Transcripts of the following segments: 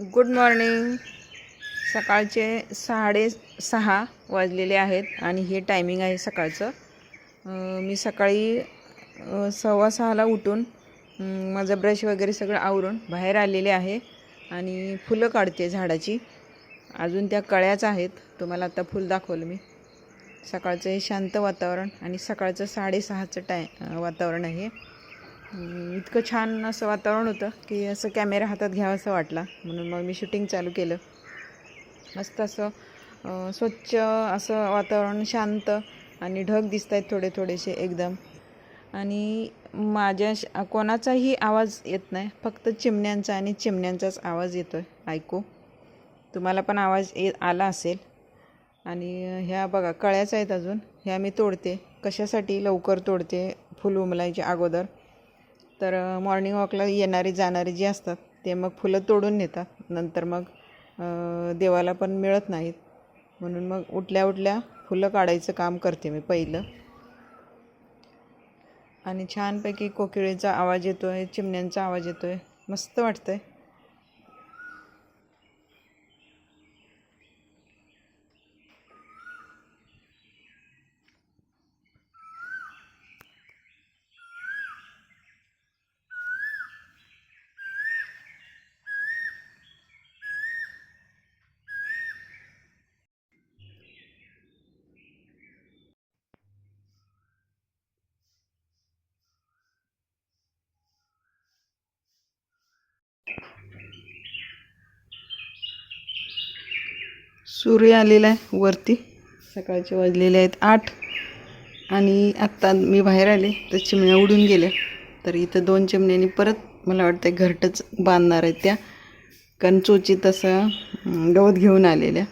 Good morning सकाळचे साडे सहा वाजलेले आहेत आणि हे टायमिंग आहे सकाळचं. मी सकाळी सव्वा सहाला उठून माझं ब्रश वगैरे सगळं आवरून बाहेर आलेले आहे आणि फुलं काढते झाडाची. अजून त्या कळ्याच आहेत. तुम्हाला आता फुल दाखवलं मी. सकाळचं हे शांत वातावरण आणि सकाळचं साडेसहाचं टाय वातावरण आहे. इतकं छान असं वातावरण होतं की असं कॅमेरा हातात घ्यावासा वाटला. म्हणून मग मी शूटिंग चालू केलं. मस्त असं स्वच्छ असं वातावरण शांत आणि ढग दिसत आहेत थोडे थोडेसे एकदम. आणि माझ्या श- कोणाचाही आवाज येत नाही. फक्त चिमण्यांचा आणि चिमण्यांचाच आवाज येतो आहे ऐकू. तुम्हाला पण आवाज ये आला असेल. आणि ह्या बघा कळ्याच आहेत अजून. ह्या मी तोडते. कशासाठी लवकर तोडते? फुल उमलायच्या अगोदर. तर मॉर्निंग वॉकला येणारी जाणारी जी असतात ते मग फुलं तोडून नेतात. नंतर मग देवाला पण मिळत नाहीत. म्हणून मग उठल्या उठल्या फुलं काढायचं काम करते मी पहिलं. आणि छानपैकी कोकिळेचा आवाज येतो आहे चिमण्यांचा आवाज येतो आहे मस्त वाटतं आहे सूर्य आलेला आहे वरती. सकाळचे वाजलेले आहेत आठ. आणि आत्ता मी बाहेर आले तर चिमण्या उडून गेल्या. तर इथं दोन चिमण्यांनी परत मला वाटतं घरटच बांधणार आहेत त्या. कारण चोचीत तसं गवत घेऊन आलेल्या.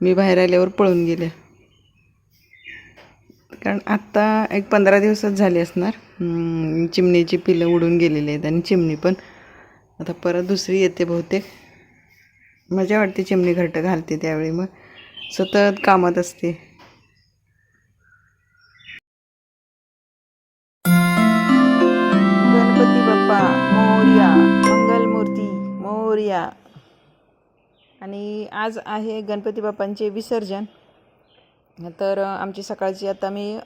मी बाहेर आल्यावर पळून गेल्या. कारण आत्ता एक पंधरा दिवसात झाले असणार. चिमणीची पिलं उडून गेलेली आहेत आणि चिमणी पण. आता परत दुसरी येते बहुतेक. मजा वाटते चिमणी घरटं घालते त्यावेळी मग. सतत कामात असते. गणपती बाप्पा मोर्या मंगलमूर्ती मोर्या. आणि आज आहे गणपती बाप्पांचे विसर्जन. तर आमची सकाळची आता मी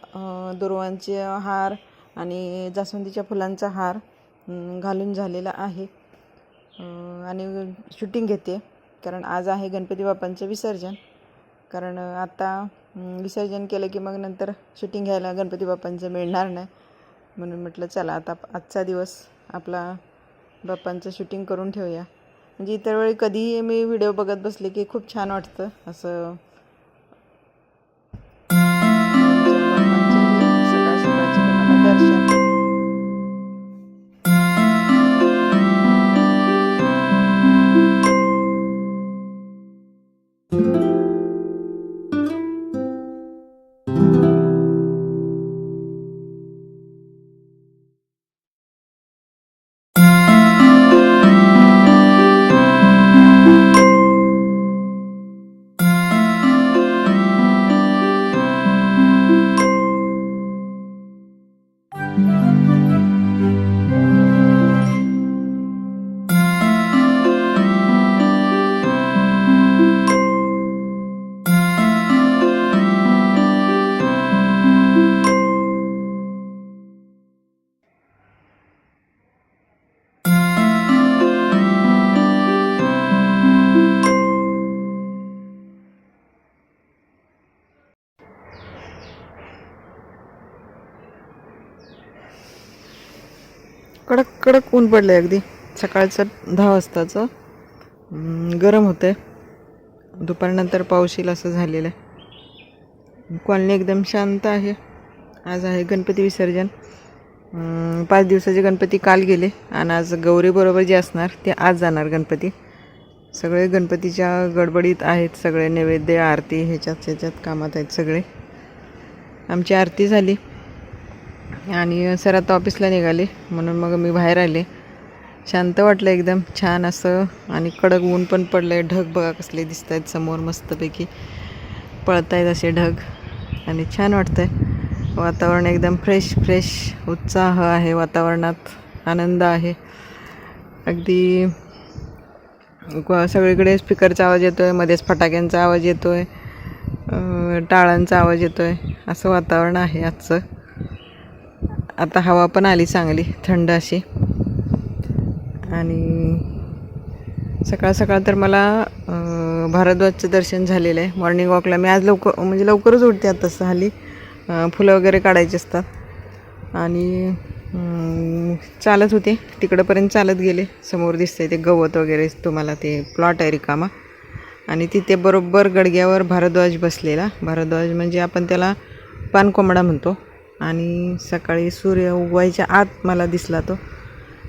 दुर्वांचे हार आणि जास्वंदीच्या फुलांचा हार घालून झालेला आहे. आणि शूटिंग घेते. कारण आज आहे गणपती बाप्पांचं विसर्जन. कारण आता विसर्जन केलं की मग नंतर शूटिंग घ्यायला गणपती बाप्पांचं मिळणार नाही. म्हणून म्हटलं चला आता आजचा दिवस आपला बाप्पांचं शूटिंग करून ठेवूया. म्हणजे इतर वेळी कधीही मी व्हिडिओ बघत बसले की खूप छान वाटतं. असं कडक कडक ऊन पडलं अगदी. सकाळचं दहा वाजताचं. गरम होतं आहे दुपारनंतर पाऊस येईल असं झालेलं आहे. कॉलनी एकदम शांत आहे. आज आहे गणपती विसर्जन. पाच दिवसाचे गणपती काल गेले आणि आज गौरीबरोबर जे असणार ते आज जाणार गणपती. सगळे गणपतीच्या गडबडीत आहेत सगळे नैवेद्य आरती ह्याच्यात ह्याच्यात कामात आहेत सगळे. आमची आरती झाली. आणि सर आता ऑफिसला निघाले म्हणून मग मी बाहेर आले. शांत वाटलं एकदम छान असं आणि कडक ऊन पण पडलं आहे ढग बघा कसले दिसत आहेत समोर मस्तपैकी पळत आहेत असे ढग. आणि छान वाटतं आहे वातावरण एकदम फ्रेश फ्रेश उत्साह आहे वातावरणात. आनंद आहे. अगदी सगळीकडे स्पीकरचा आवाज येतो आहे मध्येच फटाक्यांचा आवाज येतो आहे टाळांचा आवाज येतो आहे असं वातावरण आहे आजचं. आता हवा पण आली चांगली थंड अशी. आणि सकाळ सकाळ तर मला भारद्वाजचं दर्शन झालेलं आहे. मॉर्निंग वॉकला मी आज लवकर म्हणजे लवकरच उठते आता सहाली. हल्ली फुलं वगैरे काढायची असतात. आणि चालत होते. तिकडंपर्यंत चालत गेले. समोर दिसतंय ते गवत वगैरे तुम्हाला ते प्लॉट आहे रिकामा. आणि तिथे बरोबर गडग्यावर भारद्वाज बसलेला. भारद्वाज म्हणजे आपण त्याला पानकोंबडा म्हणतो. आणि सकाळी सूर्य उगवायच्या आत मला दिसला तो.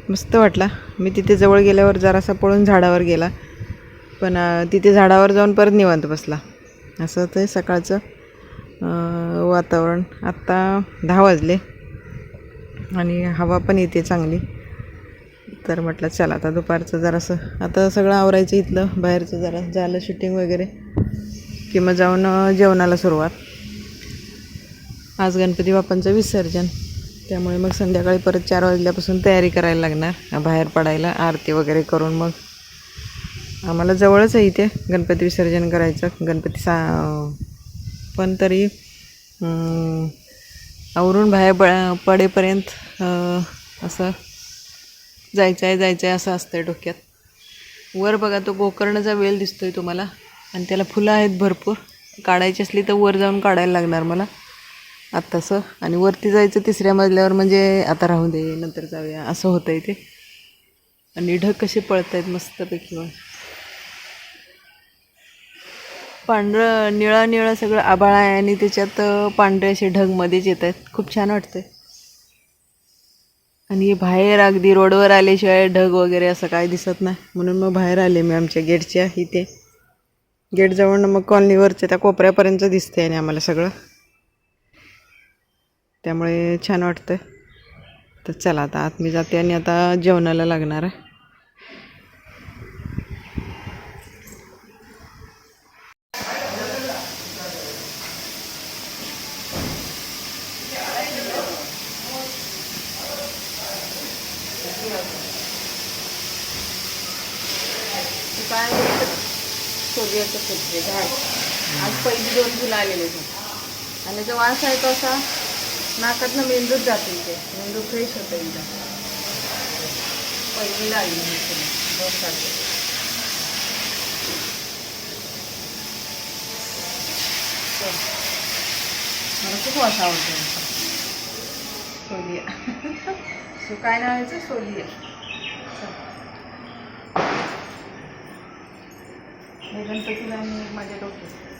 मस्त वाटला. मी तिथे जवळ गेल्यावर जरासा पळून झाडावर गेला. पण तिथे झाडावर जाऊन परत निवांत बसला. असं ते सकाळचं वातावरण. आत्ता दहा वाजले आणि हवा पण येते चांगली. तर म्हटलं चला आता दुपारचं जरासं. आता सगळं आवरायचं इथलं. बाहेरचं जरा झालं शूटिंग वगैरे. किंवा जाऊन जेवणाला सुरुवात. आज गणपती बाप्पांचं विसर्जन. त्यामुळे मग संध्याकाळी परत चार वाजल्यापासून तयारी करायला लागणार. बाहेर पडायला आरती वगैरे करून मग. आम्हाला जवळच आहे इथे गणपती विसर्जन करायचं. गणपती सा पण तरी आवरून बाहेर प पडेपर्यंत असं जायचं आहे जायचं आहे असं असतं आहे डोक्यात. वर बघा तो गोकर्णचा वेल आहे तुम्हाला. आणि त्याला फुलं आहेत भरपूर. काढायची असली तर वर जाऊन काढायला लागणार मला. आत्तासं आणि वरती जायचं तिसऱ्या मजल्यावर म्हणजे आता राहू दे नंतर जाऊया. असं होतं आहे ते. आणि ढग कसे पळत आहेत मस्तपैकी मग पांढरं निळं निळं सगळं आभाळ आहे आणि त्याच्यात पांढरे असे ढग मध्येच येत आहेत खूप छान वाटतंय. आणि बाहेर अगदी रोडवर आल्याशिवाय ढग वगैरे असं काय दिसत नाही. म्हणून मग बाहेर आले मी आमच्या गेटच्या इथे. गेटजवळनं मग कॉलनीवरच्या त्या कोपऱ्यापर्यंत दिसते आणि आम्हाला सगळं. त्यामुळे छान वाटतं तर चला आता आत मी जाते आणि आता जेवणाला लागणार आहे. काय सूर्याचं फुटते झाड आज पहिली दोन फुलं आलेले आहेत. आणि जो वास आहे तो असा नाकातनं मेंदूच जाते इथे. मेंदू फ्रेश होतं एकदा पहिली लागली ही दोन सारखे मला खूप वास आवडतो. सोलिया. सो काय नाव याचं सोलिया हे गणपतीला मी माझ्या डोक्यात.